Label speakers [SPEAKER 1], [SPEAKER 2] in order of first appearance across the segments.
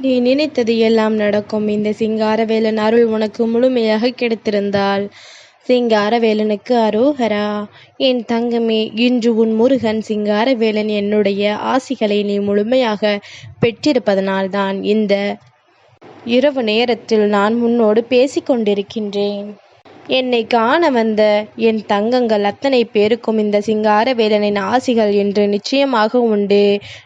[SPEAKER 1] நீ நினைத்தது எல்லாம் நடக்கும். இந்த சிங்காரவேலன் அருள் உனக்கு முழுமையாக கிடைத்திருந்தால். சிங்காரவேலனுக்கு அரோகரா. என் தங்கமே இன்று உன் முருகன் சிங்காரவேலன் என்னுடைய ஆசிகளை நீ முழுமையாக பெற்றிருப்பதனால்தான் இந்த இரவு நேரத்தில் நான் உன்னோடு பேசிக்கொண்டிருக்கின்றேன். என்னை காண வந்த என் தங்கங்கள் அத்தனை பேருக்கும் இந்த சிங்கார வேலனின் ஆசிகள் என்று நிச்சயமாக உண்டு.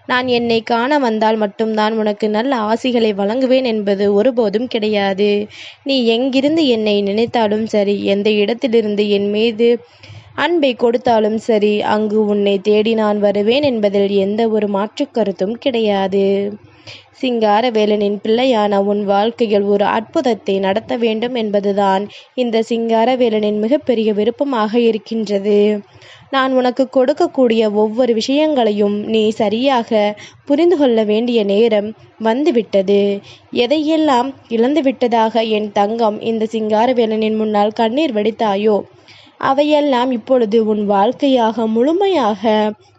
[SPEAKER 1] நான் என்னை காண வந்தால் மட்டும்தான் உனக்கு நல்ல ஆசிகளை வழங்குவேன் என்பது ஒருபோதும் கிடையாது. நீ எங்கிருந்து என்னை நினைத்தாலும் சரி எந்த இடத்திலிருந்து என் மீது அன்பை கொடுத்தாலும் சரி அங்கு உன்னை தேடி நான் வருவேன் என்பதில் எந்த ஒரு மாற்று கருத்தும் கிடையாது. சிங்காரவேலனின் பிள்ளையான உன் வாழ்க்கையில் ஒரு அற்புதத்தை நடத்த வேண்டும் என்பதுதான் இந்த சிங்காரவேலனின் மிகப்பெரிய விருப்பமாக இருக்கின்றது. நான் உனக்கு கொடுக்கக்கூடிய ஒவ்வொரு விஷயங்களையும் நீ சரியாக புரிந்து கொள்ள வேண்டிய நேரம் வந்துவிட்டது. எதையெல்லாம் இழந்துவிட்டதாக என் தங்கம் இந்த சிங்காரவேலனின் முன்னால் கண்ணீர் வடித்தாயோ அவையெல்லாம் இப்பொழுது உன் வாழ்க்கையாக முழுமையாக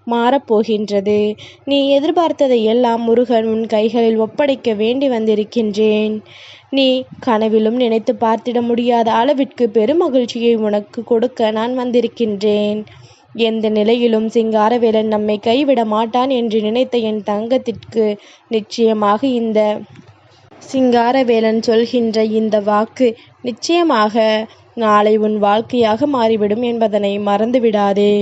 [SPEAKER 1] மாறப்போகின்றது. நீ எதிர்பார்த்ததை எல்லாம் முருகன் உன் கைகளில் ஒப்படைக்க வேண்டி வந்திருக்கின்றேன். நீ கனவிலும் நினைத்து பார்த்திட முடியாத அளவிற்கு பெருமகிழ்ச்சியை உனக்கு கொடுக்க நான் வந்திருக்கின்றேன். எந்த நிலையிலும் சிங்காரவேலன் நம்மை கைவிட மாட்டான் என்று நினைத்த என் தங்கத்திற்கு நிச்சயமாக இந்த சிங்காரவேலன் சொல்கின்ற இந்த வாக்கு நிச்சயமாக நாளை உன் வாழ்க்கையாக மாறிவிடும் என்பதனை மறந்துவிடாதே.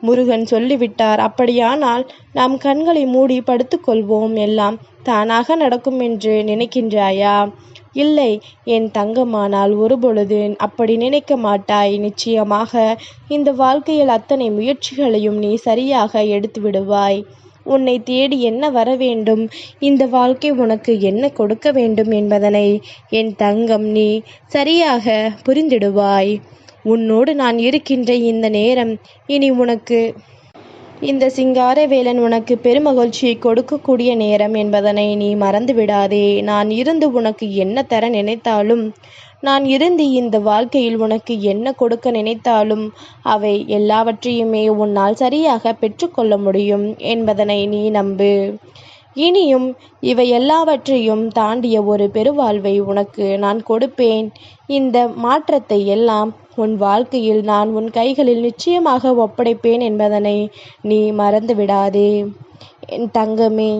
[SPEAKER 1] முருகன் சொல்லிவிட்டார் அப்படியானால் நாம் கண்களை மூடி படுத்துக்கொள்வோம். எல்லாம் தானாக நடக்கும் என்று நினைக்கின்றாயா? இல்லை என் தங்கமானால் ஒருபொழுது அப்படி நினைக்க மாட்டாய். நிச்சயமாக இந்த வாழ்க்கையில் அத்தனை முயற்சிகளையும் நீ சரியாக எடுத்து விடுவாய் உன்னை தேடி என்ன வர வேண்டும்? இந்த வாழ்க்கை உனக்கு என்ன கொடுக்க வேண்டும் என்பதனை என் தங்கம் நீ சரியாக புரிந்திடுவாய். உன்னோடு நான் இருக்கின்ற இந்த நேரம் இனி உனக்கு இந்த சிங்காரவேலன் உனக்கு பெருமகிழ்ச்சியை கொடுக்கக்கூடிய நேரம் என்பதனை நீ மறந்து விடாதே நான் இருந்து உனக்கு என்ன தர நினைத்தாலும் நான் இருந்து இந்த வாழ்க்கையில் உனக்கு என்ன கொடுக்க நினைத்தாலும் அவை எல்லாவற்றையுமே உன்னால் சரியாக பெற்றுக்கொள்ள முடியும் என்பதனை நீ நம்பு. இனியும் இவை எல்லாவற்றையும் தாண்டிய ஒரு பெருவாழ்வை உனக்கு நான் கொடுப்பேன். இந்த மாற்றத்தை எல்லாம் உன் வாழ்க்கையில் நான் உன் கைகளில் நிச்சயமாக ஒப்படைப்பேன் என்பதனை நீ மறந்து விடாதே என் தங்கமே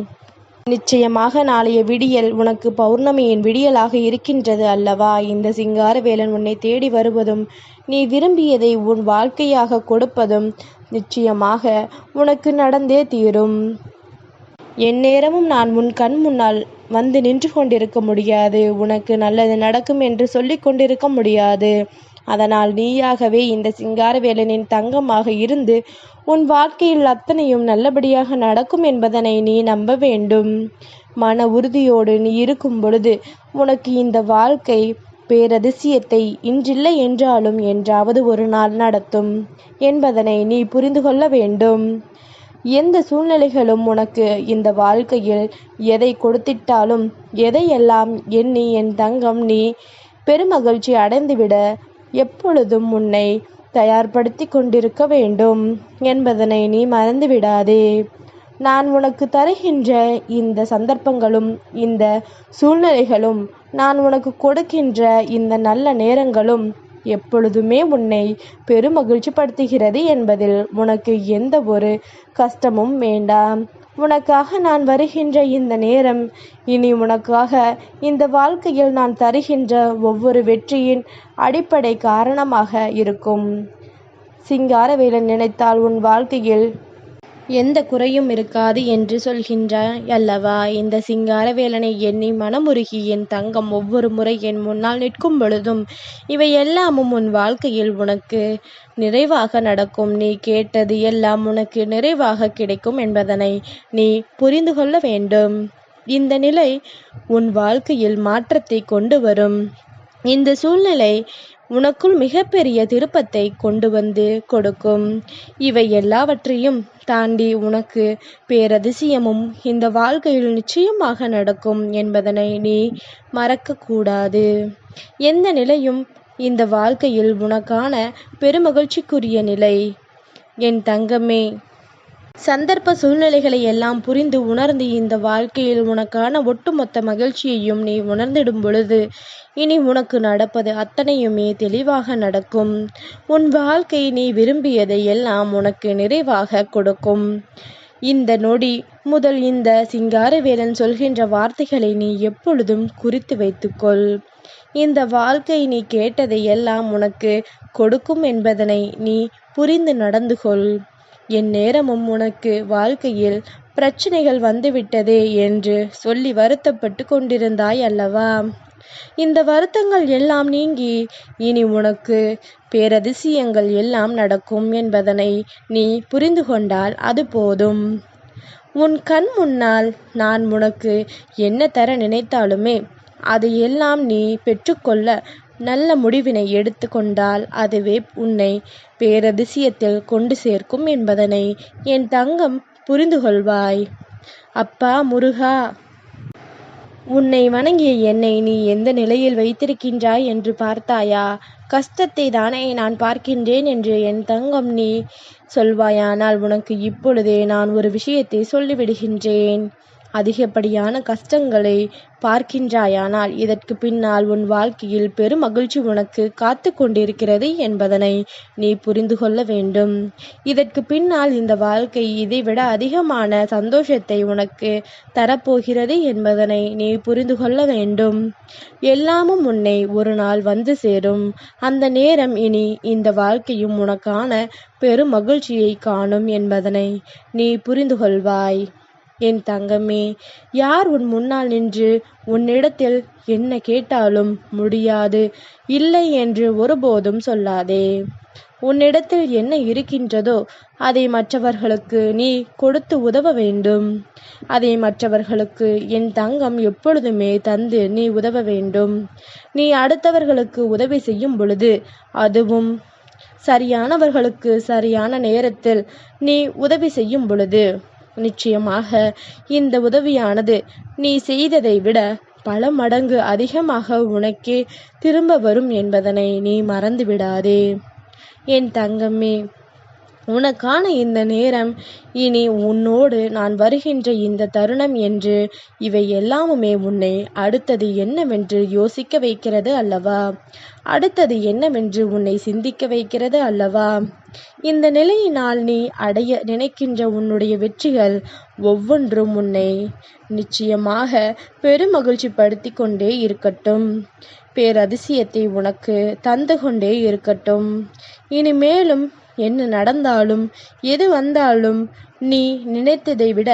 [SPEAKER 1] நிச்சயமாக நாளைய விடியல் உனக்கு பௌர்ணமியின் விடியலாக இருக்கின்றது அல்லவா? இந்த சிங்காரவேலன் உன்னை தேடி வருவதும் நீ விரும்பியதை உன் வாழ்க்கையாக கொடுப்பதும் நிச்சயமாக உனக்கு நடந்தே தீரும். எந்நேரமும் நான் உன் கண் முன்னால் வந்து நின்று கொண்டிருக்க முடியாது. உனக்கு நல்லது நடக்கும் என்று சொல்லிக் கொண்டிருக்க முடியாது. அதனால் நீயாகவே இந்த சிங்காரவேலனின் தங்கமாக இருந்து உன் வாழ்க்கையில் அத்தனையும் நல்லபடியாக நடக்கும் என்பதனை நீ நம்ப வேண்டும். மன உறுதியோடு நீ இருக்கும் பொழுது உனக்கு இந்த வாழ்க்கை பேரதிசயத்தை இன்றில்லை என்றாலும் என்றாவது ஒரு நாள் நடத்தும் என்பதனை நீ புரிந்து கொள்ள வேண்டும். எந்த சூழ்நிலைகளும் உனக்கு இந்த வாழ்க்கையில் எதை கொடுத்திட்டாலும் எதையெல்லாம் எண்ணி என் தங்கம் நீ பெருமகிழ்ச்சி அடைந்துவிட எப்பொழுதும் உன்னை தயார்படுத்தி கொண்டிருக்க வேண்டும் என்பதனை நீ மறந்துவிடாதே. நான் உனக்கு தருகின்ற இந்த சந்தர்ப்பங்களும் இந்த சூழ்நிலைகளும் நான் உனக்கு கொடுக்கின்ற இந்த நல்ல நேரங்களும் எப்பொழுதுமே உன்னை பெருமகிழ்ச்சிப்படுத்துகிறது என்பதில் உனக்கு எந்த ஒரு கஷ்டமும் வேண்டாம். உனக்காக நான் வருகின்ற இந்த நேரம் இனி உனக்காக இந்த வாழ்க்கையில் நான் தருகின்ற ஒவ்வொரு வெற்றியின் அடிப்படை காரணமாக இருக்கும். சிங்காரவேலன் நினைத்தால் உன் வாழ்க்கையில் எந்த குறையும் இருக்காது என்று சொல்கின்றாய் அல்லவா இந்த சிங்காரவேலனை எண்ணி மனமுருகி என் தங்கம் ஒவ்வொரு முறை என் முன்னால் நிற்கும் பொழுதும் இவை எல்லாமும் உன் வாழ்க்கையில் உனக்கு நிறைவாக நடக்கும். நீ கேட்டது எல்லாம் உனக்கு நிறைவாக கிடைக்கும் என்பதனை நீ புரிந்து கொள்ள வேண்டும். இந்த நிலை உன் வாழ்க்கையில் மாற்றத்தை கொண்டு வரும். இந்த சூழ்நிலை உனக்குள் மிகப்பெரிய திருப்பத்தை கொண்டு வந்து கொடுக்கும். இவை எல்லாவற்றையும் தாண்டி உனக்கு பேரதிசயமும் இந்த வாழ்க்கையில் நிச்சயமாக நடக்கும் என்பதனை நீ மறக்கக்கூடாது. எந்த நிலையும் இந்த வாழ்க்கையில் உனக்கான பெருமகிழ்ச்சிக்குரிய நிலை. என் தங்கமே சந்தர்ப்ப சூழ்நிலைகளை எல்லாம் புரிந்து உணர்ந்து இந்த வாழ்க்கையில் உனக்கான ஒட்டுமொத்த மகிழ்ச்சியையும் நீ உணர்ந்திடும் பொழுது இனி உனக்கு நடப்பது அத்தனையுமே தெளிவாக நடக்கும். உன் வாழ்க்கை நீ விரும்பியதை எல்லாம் உனக்கு நிறைவாக கொடுக்கும். இந்த நொடி முதல் இந்த சிங்காரவேலன் சொல்கின்ற வார்த்தைகளை நீ எப்பொழுதும் குறித்து வைத்துக்கொள். இந்த வாழ்க்கை நீ கேட்டதை எல்லாம் உனக்கு கொடுக்கும் என்பதனை நீ புரிந்து நடந்து கொள் என் நேரமும் உனக்கு வாழ்க்கையில் பிரச்சனைகள் வந்துவிட்டதே என்று சொல்லி வருத்தப்பட்டு கொண்டிருந்தாய் அல்லவா? இந்த வருத்தங்கள் எல்லாம் நீங்கி இனி உனக்கு பேரதிசயங்கள் எல்லாம் நடக்கும் என்பதனை நீ புரிந்து கொண்டால் அது போதும். உன் கண் முன்னால் நான் உனக்கு என்ன தர நினைத்தாலுமே அதையெல்லாம் நீ பெற்றுக்கொள்ள நல்ல முடிவினை எடுத்து கொண்டால் அதுவே உன்னை பேரதிசயத்தில் கொண்டு சேர்க்கும் என்பதனை என் தங்கம் புரிந்து கொள்வாய் அப்பா முருகா உன்னை வணங்கிய என்னை நீ எந்த நிலையில் வைத்திருக்கின்றாய் என்று பார்த்தாயா? கஷ்டத்தை தானே நான் பார்க்கின்றேன் என்று என் தங்கம் நீ சொல்வாயானால் உனக்கு இப்பொழுதே நான் ஒரு விஷயத்தை சொல்லிவிடுகின்றேன். அதிகப்படியான கஷ்டங்களை பார்க்கின்றாயானால் இதற்கு பின்னால் உன் வாழ்க்கையில் பெரும் மகிழ்ச்சி உனக்கு காத்து கொண்டிருக்கிறது என்பதனை நீ புரிந்து கொள்ள வேண்டும். இதற்கு பின்னால் இந்த வாழ்க்கை இதைவிட அதிகமான சந்தோஷத்தை உனக்கு தரப்போகிறது என்பதனை நீ புரிந்து கொள்ள வேண்டும். எல்லாமும் உன்னை ஒரு நாள் வந்து சேரும். அந்த நேரம் இனி இந்த வாழ்க்கையும் உனக்கான பெரும் மகிழ்ச்சியை காணும் என்பதனை நீ புரிந்து கொள்வாய். என் தங்கமே யார் உன் முன்னால் நின்று உன்னிடத்தில் என்ன கேட்டாலும் முடியாது. இல்லை என்று ஒருபோதும் சொல்லாதே. உன்னிடத்தில் என்ன இருக்கின்றதோ அதை மற்றவர்களுக்கு நீ கொடுத்து உதவ வேண்டும். அதை மற்றவர்களுக்கு என் தங்கம் எப்பொழுதுமே தந்து நீ உதவ வேண்டும். நீ அடுத்தவர்களுக்கு உதவி செய்யும் பொழுது அதுவும் சரியானவர்களுக்கு சரியான நேரத்தில் நீ உதவி செய்யும் பொழுது. நிச்சயமாக இந்த உதவியானது. நீ செய்ததை விட பல மடங்கு அதிகமாக உனக்கே திரும்ப வரும் என்பதனை நீ மறந்து விடாதே என் தங்கமே உனக்கான இந்த நேரம் இனி உன்னோடு நான் வருகின்ற இந்த தருணம் என்று இவை எல்லாமுமே உன்னை அடுத்தது என்னவென்று யோசிக்க வைக்கிறது அல்லவா? அடுத்தது என்னவென்று உன்னை சிந்திக்க வைக்கிறது அல்லவா? இந்த நிலையினால் நீ அடைய நினைக்கின்ற உன்னுடைய வெற்றிகள் ஒவ்வொன்றும் உன்னை நிச்சயமாக பெருமகிழ்ச்சி படுத்தி கொண்டே இருக்கட்டும். பேரதிசயத்தை உனக்கு தந்து கொண்டே இருக்கட்டும். இனி மேலும் என்ன நடந்தாலும் எது வந்தாலும் நீ நினைத்ததை விட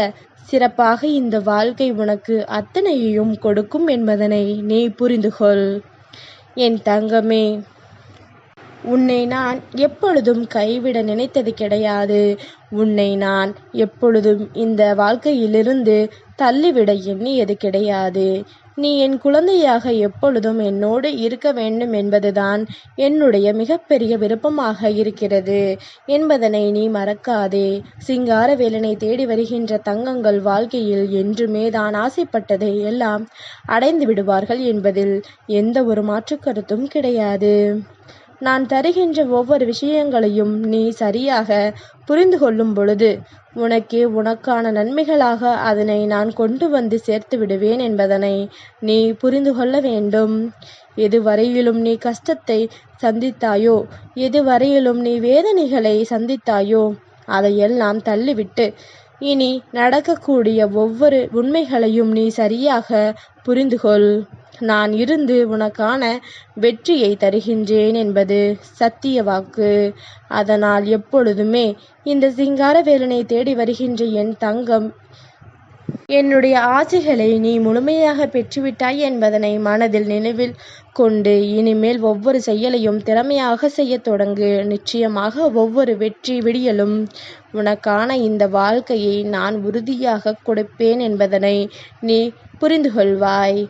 [SPEAKER 1] சிறப்பாக இந்த வாழ்க்கை உனக்கு அத்தனையையும் கொடுக்கும் என்பதனை நீ புரிந்துகொள் என் தங்கமே உன்னை நான் எப்பொழுதும் கைவிட நினைத்தது கிடையாது. உன்னை நான் எப்பொழுதும் இந்த வாழ்க்கையிலிருந்து தள்ளிவிட எண்ணியது கிடையாது. நீ என் குழந்தையாக எப்பொழுதும் என்னோடு இருக்க வேண்டும் என்பதுதான் என்னுடைய மிகப்பெரிய விருப்பமாக இருக்கிறது. என்பதனை நீ மறக்காதே. சிங்காரவேலனை தேடி வருகின்ற தங்கங்கள் வாழ்க்கையில் என்றுமே தான் ஆசைப்பட்டதை எல்லாம் அடைந்து விடுவார்கள் என்பதில் எந்த ஒரு மாற்று கருத்தும் கிடையாது. நான் தருகின்ற ஒவ்வொரு விஷயங்களையும் நீ சரியாக புரிந்து கொள்ளும் பொழுது உனக்கே உனக்கான நன்மைகளாக அதனை நான் கொண்டு வந்து சேர்த்து விடுவேன் என்பதனை நீ புரிந்து கொள்ள வேண்டும். எதுவரையிலும் நீ கஷ்டத்தை சந்தித்தாயோ எதுவரையிலும் நீ வேதனைகளை சந்தித்தாயோ அதையெல்லாம் தள்ளிவிட்டு இனி நடக்கக்கூடிய ஒவ்வொரு உண்மைகளையும் நீ சரியாக புரிந்துகொள் நான் இருந்து உனக்கான வெற்றியை தருகின்றேன் என்பது சத்திய வாக்கு. அதனால் எப்பொழுதுமே இந்த சிங்காரவேலனை தேடி வருகின்ற என் தங்கம் என்னுடைய ஆசைகளை நீ முழுமையாக பெற்றுவிட்டாய் என்பதனை மனதில் நினைவில் கொண்டு இனிமேல் ஒவ்வொரு செயலையும் திறமையாக செய்ய தொடங்கு. நிச்சயமாக ஒவ்வொரு வெற்றி விடியலும் உனக்கான இந்த வாழ்க்கையை நான் உறுதியாக கொடுப்பேன் என்பதனை நீ புரிந்து கொள்வாய்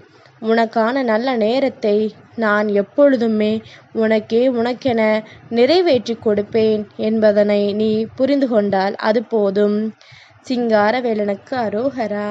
[SPEAKER 1] உனக்கான நல்ல நேரத்தை நான் எப்பொழுதுமே உனக்கே உனக்கென நிறைவேற்றி கொடுப்பேன் என்பதனை நீ புரிந்து கொண்டால் அது போதும். சிங்காரவேலனுக்கு அரோகரா.